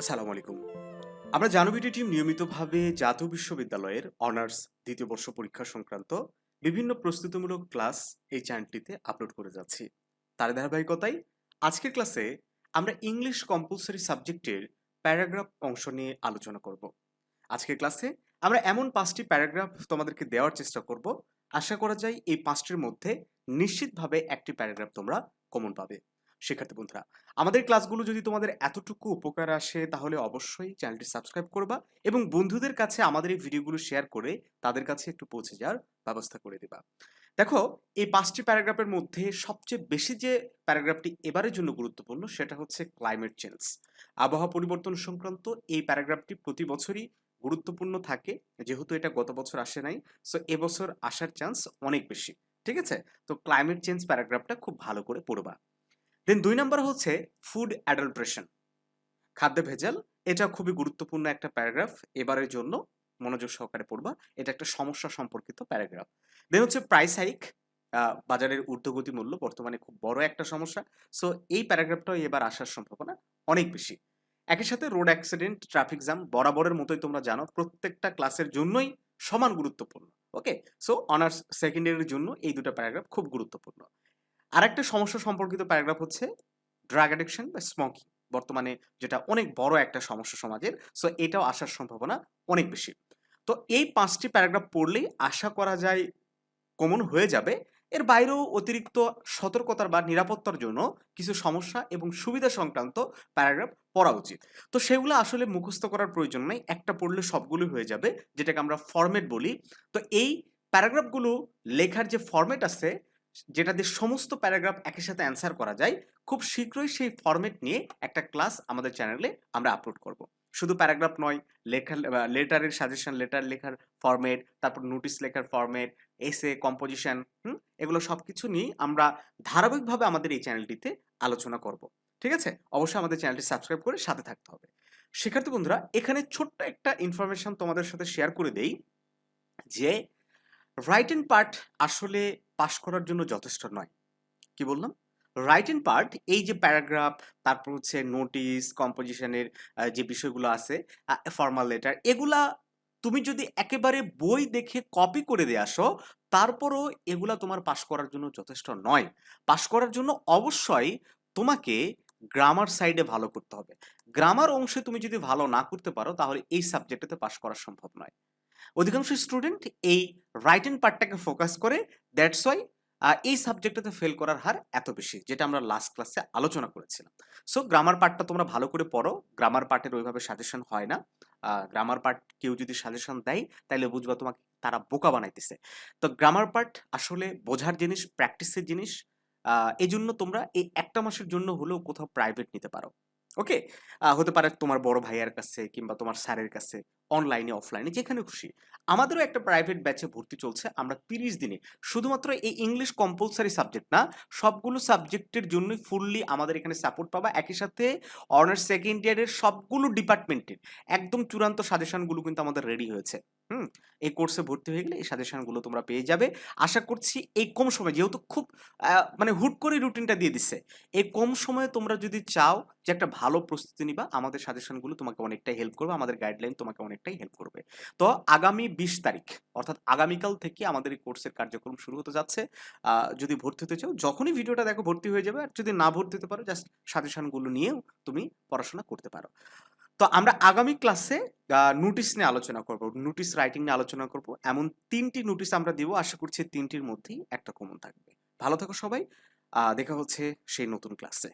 আসসালামু আলাইকুম। আমরা জানুবিটি টিম নিয়মিতভাবে জাতীয় বিশ্ববিদ্যালয়ের অনার্স দ্বিতীয় বর্ষ পরীক্ষা সংক্রান্ত বিভিন্ন প্রস্তুতিমূলক ক্লাস এই চ্যানেলটিতে আপলোড করে যাচ্ছি। তার ধারাবাহিকতায় আজকের ক্লাসে আমরা ইংলিশ কম্পালসারি সাবজেক্টের প্যারাগ্রাফ অংশ নিয়ে আলোচনা করব। আজকের ক্লাসে আমরা এমন পাঁচটি প্যারাগ্রাফ তোমাদেরকে দেওয়ার চেষ্টা করব। আশা করা যায় এই পাঁচটির মধ্যে নিশ্চিতভাবে একটি প্যারাগ্রাফ তোমরা কমন পাবে। শিক্ষার্থী বন্ধুরা, আমাদের ক্লাসগুলো যদি তোমাদের এতটুকু উপকার আসে, তাহলে অবশ্যই চ্যানেলটি সাবস্ক্রাইব করবা এবং বন্ধুদের কাছে আমাদের এই ভিডিওগুলো শেয়ার করে তাদের কাছে একটু পৌঁছে যাওয়ার ব্যবস্থা করে দেবা। দেখো, এই পাঁচটি প্যারাগ্রাফের মধ্যে সবচেয়ে বেশি যে প্যারাগ্রাফটি এবারের জন্য গুরুত্বপূর্ণ, সেটা হচ্ছে ক্লাইমেট চেঞ্জ আবহাওয়া পরিবর্তন সংক্রান্ত এই প্যারাগ্রাফটি প্রতি বছরই গুরুত্বপূর্ণ থাকে, যেহেতু এটা গত বছর আসে নাই সো এবছর আসার চান্স অনেক বেশি, ঠিক আছে? তো ক্লাইমেট চেঞ্জ প্যারাগ্রাফটা খুব ভালো করে পড়বা। দেন দুই নম্বর হচ্ছে ফুড অ্যাডাল্ট্রেশন খাদ্য ভেজাল, এটা খুবই গুরুত্বপূর্ণ একটা প্যারাগ্রাফ এবারের জন্য মনোযোগ সহকারে পড়বা, এটা একটা সমস্যা সম্পর্কিত প্যারাগ্রাফ দেন হচ্ছে প্রাইস হাইক বাজারের ঊর্ধ্বগতি মূল্য বর্তমানে খুব বড় একটা সমস্যা সো এই প্যারাগ্রাফটাও এবার আসার সম্ভাবনা অনেক বেশি। একই সাথে রোড অ্যাক্সিডেন্ট ট্রাফিক জ্যাম বরাবরের মতোই তোমরা জানো, প্রত্যেকটা ক্লাসের জন্যই সমান গুরুত্বপূর্ণ ওকে সো অনার্স সেকেন্ড ইয়ারের জন্য এই দুটো প্যারাগ্রাফ খুব গুরুত্বপূর্ণ। আরেকটা সমস্যা সম্পর্কিত প্যারাগ্রাফ হচ্ছে ড্রাগ অ্যাডিকশন বা স্মোকিং বর্তমানে যেটা অনেক বড় একটা সমস্যা সমাজের সো এটাও আসার সম্ভাবনা অনেক বেশি। তো এই পাঁচটি প্যারাগ্রাফ পড়লেই আশা করা যায় কমন হয়ে যাবে। এর বাইরেও অতিরিক্ত সতর্কতার বা নিরাপত্তার জন্য কিছু সমস্যা এবং সুবিধা সংক্রান্ত প্যারাগ্রাফ পড়া উচিত। তো সেগুলো আসলে মুখস্থ করার প্রয়োজন নেই, একটা পড়লে সবগুলো হয়ে যাবে, যেটাকে আমরা ফরম্যাট বলি। তো এই প্যারাগ্রাফগুলো লেখার যে ফরম্যাট আছে যেটা দিয়ে সমস্ত প্যারাগ্রাফ একই সাথে অ্যান্সার করা যায়, খুব শীঘ্রই সেই ফরম্যাট নিয়ে একটা ক্লাস আমাদের চ্যানেলে আমরা আপলোড করব। শুধু প্যারাগ্রাফ নয়, লেখার লেটারের সাজেশন লেটার লেখার ফরম্যাট তারপর নোটিশ লেখার ফরম্যাট এসে কম্পোজিশন হুম, এগুলো সব কিছু নিয়ে আমরা ধারাবাহিকভাবে আমাদের এই চ্যানেলটিতে আলোচনা করব। ঠিক আছে? অবশ্যই আমাদের চ্যানেলটি সাবস্ক্রাইব করে সাথে থাকতে হবে। শিক্ষার্থী বন্ধুরা, এখানে ছোট্ট একটা ইনফরমেশন তোমাদের সাথে শেয়ার করে দেই যে রাইট অ্যান্ড পার্ট আসলে পাশ করার জন্য যথেষ্ট নয়। কি বললাম? রাইট অ্যান্ড পার্ট এই যে প্যারাগ্রাফ তারপর হচ্ছে নোটিশ কম্পোজিশনের যে বিষয়গুলো আছে ফর্মাল লেটার এগুলা তুমি যদি একেবারে বই দেখে কপি করে দিয়ে আসো, তারপরও এগুলা তোমার পাশ করার জন্য যথেষ্ট নয়। পাশ করার জন্য অবশ্যই তোমাকে গ্রামার সাইডে ভালো করতে হবে। গ্রামার অংশে তুমি যদি ভালো না করতে পারো, তাহলে এই সাবজেক্টেতে পাশ করা সম্ভব নয়। অধিকাংশ স্টুডেন্ট এই রাইট পার্টটাকে ফোকাস করে দ্যাটস ওয়াই এই সাবজেক্টটাতে ফেল করার হার এত বেশি, যেটা আমরা লাস্ট ক্লাসে আলোচনা করেছিলাম। সো গ্রামার পার্টটা তোমরা ভালো করে পড়ো গ্রামার পার্টের ওইভাবে সাজেশন হয় না। গ্রামার পার্ট কেউ যদি সাজেশন দেয় তাহলে বুঝবা তোমাকে, তারা বোকা বানাইতেছে। তো গ্রামার পার্ট আসলে বোঝার জিনিস প্র্যাকটিসের জিনিস এই জন্য তোমরা এই একটা মাসের জন্য হলেও কোথাও প্রাইভেট নিতে পারো। ওকে হতে পারে তোমার বড় ভাইয়ার কাছে কিংবা তোমার স্যারের কাছে। অনলাইনে অফলাইনে যেখানে খুশি। আমাদেরও একটা প্রাইভেট ব্যাচে ভর্তি চলছে, আমরা তিরিশ দিনে। শুধুমাত্র এই ইংলিশ কম্পালসারি সাবজেক্ট না, সবগুলো সাবজেক্টের জন্যই ফুললি আমাদের এখানে সাপোর্ট পাবা। একই সাথে অনার্স সেকেন্ড ইয়ারের সবগুলো ডিপার্টমেন্টের একদম চূড়ান্ত সাজেশনগুলো কিন্তু আমাদের রেডি হয়েছে। হুম? এই কোর্সে ভর্তি হয়ে গেলে এই সাজেশনগুলো তোমরা পেয়ে যাবে। আশা করছি এই কম সময়, যেহেতু খুব মানে হুট করে রুটিনটা দিয়ে দিচ্ছে, এই কম সময়ে তোমরা যদি চাও যে একটা ভালো প্রস্তুতি নিবা, আমাদের সাজেশনগুলো তোমাকে অনেকটাই হেল্প করবে, আমাদের গাইডলাইন তোমাকে অনেকটাই হেল্প করবে। তো আগামী বিশ তারিখ, অর্থাৎ আগামীকাল থেকে আমাদের এই কোর্সের কার্যক্রম শুরু হতে যাচ্ছে। যদি ভর্তি হতে চাও, যখনই ভিডিওটা দেখো ভর্তি হয়ে যাবে, আর যদি না ভর্তি হতে পারো জাস্ট সাজেশনগুলো নিয়েও তুমি পড়াশোনা করতে পারো। তো আমরা আগামী ক্লাসে নোটিশ নিয়ে আলোচনা করব নোটিশ রাইটিং নিয়ে আলোচনা করব। এমন তিনটি নোটিশ আমরা দিব, আশা করছি তিনটির মধ্যেই একটা কমন থাকবে। ভালো থাকো সবাই দেখা হচ্ছে সেই নতুন ক্লাসে